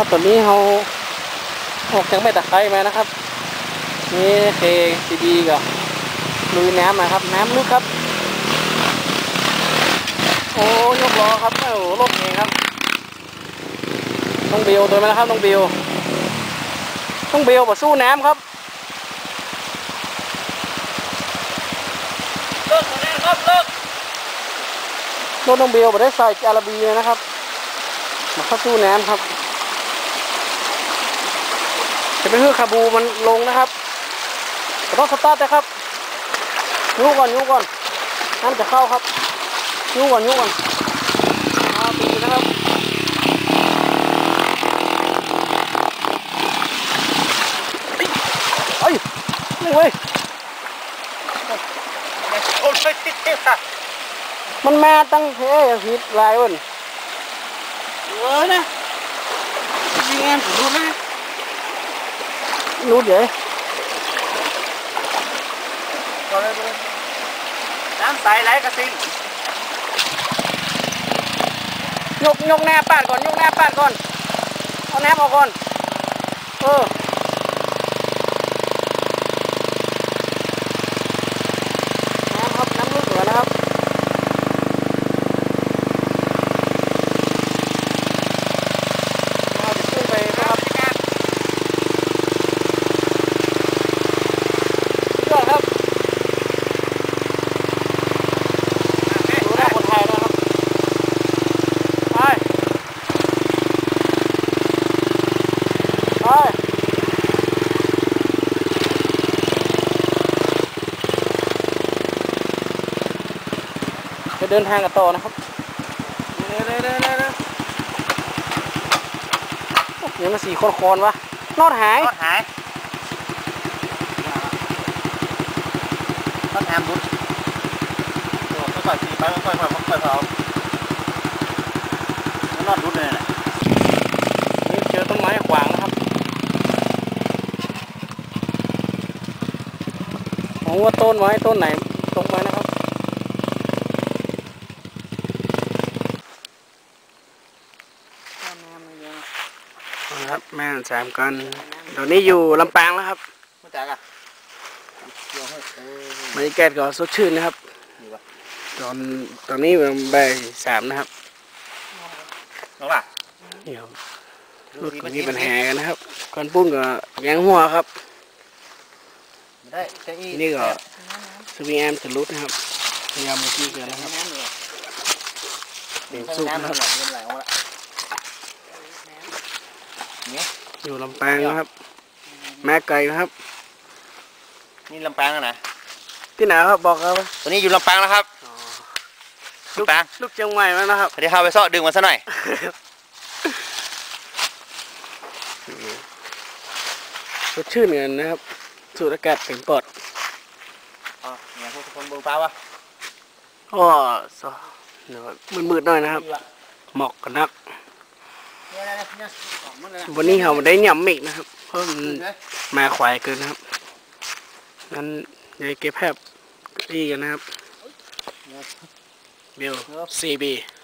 ครับตอนนี้เราออกจากแม่ตะไคร้มานะครับนี่เคดีๆกับลุยน้ำมาครับ น้ำลึกครับ โอ้ยกล้อครับโอ้รถเองครับ ต้องเบลตัวมาแล้วครับต้องเบลต้องเบลมาสู้น้ำครับเลิกแน่ครับเลิกรถต้องเบลมาได้ใส่จาระบีเลยนะครับมาเข้าสู้น้ำครับ จะไปเพื่อคาบูมันลงนะครับต่ต้องสตาร์ทนะครับยูก่อนยูก่อนน้ำจะเข้าครับยูก่อนยูก่อนเอาปีนะครับเอ้ยนี่เว้ยโอ้ยค่ะมันมาตั้งเท่อย่างผิดลายว้นเออนะยิงงานผม ดูนะรู้เดี๋ยวก่อนเลยน้ำใสไหลกระสินยกยกหน้าปาดก่อนยกหน้าปาดก่อนเอาน้ำออกก่อนเออน้ำครับน้ำลึกเหมือนนะครับ เราจะขึ้นไปนะครับยอดครับดูหน้าคนไทยนะครับ ไป ไปไปเดินทางกันต่อนะครับเร็วเร็วเร็วเร็วเร็วยังมาสี่คนคอนวะนอดหายรถหายรถแอมบุญโอ้ค่อยๆขี่ไปค่อยๆค่อยๆค่อยๆเผาแล้วนอนรุดเลยนะ นี่เจอต้นไม้ขวางนะครับ ผมว่าต้นไม้ต้นไหนตรงไว้นะครับ ครับแม่สามกันตอนนี้อยู่ลำปางแล้วครับไม่จักอะเดี๋ยวให้เออบรรยากาศก็สดชื่นนะครับนี่วะตอนตอนนี้เป็นบ่ายสามนะครับน้องล่ะเดี๋ยวรถก็มีปัญหากันนะครับคอนปุ้นก็ยังหัวครับ ได้เก้าอี้นี่ก็สวิงแอมจะรุดนะครับพยายามเมื่อกี้กันนะครับน้ำเลยเดี๋ยวสู้น้ำนะมัคนรับไหลมันไหลออกมาละเนี่ยอยู่ลำปางนะครับ แม่ไก่นะครับ นี่ลำปางอะนะที่ไหนครับบอกครับตัวนี้อยู่ลำปางแล้วครับลูกลำปางลูกเชียงใหม่แล้วนะครับเดี๋ยวเข้าไปซ่อดึงมาซะหน่อยสดชื่นกันนะครับ สูดอากาศเต็มปอดอ๋อเนี่ยพวกคนเบิ่งฟ้าวะก็สเดี๋ยวมืดๆหน่อยนะครับ หมอกกันนักเนี่ยเนี่ยเนี่ยออกมาเลยนะวันนี้เราได้หย่ำมิกนะครับ เพราะมันมาควายเกินนะครับงั้นยายเก็บแพบอีกันนะครับ เบลซีบีเ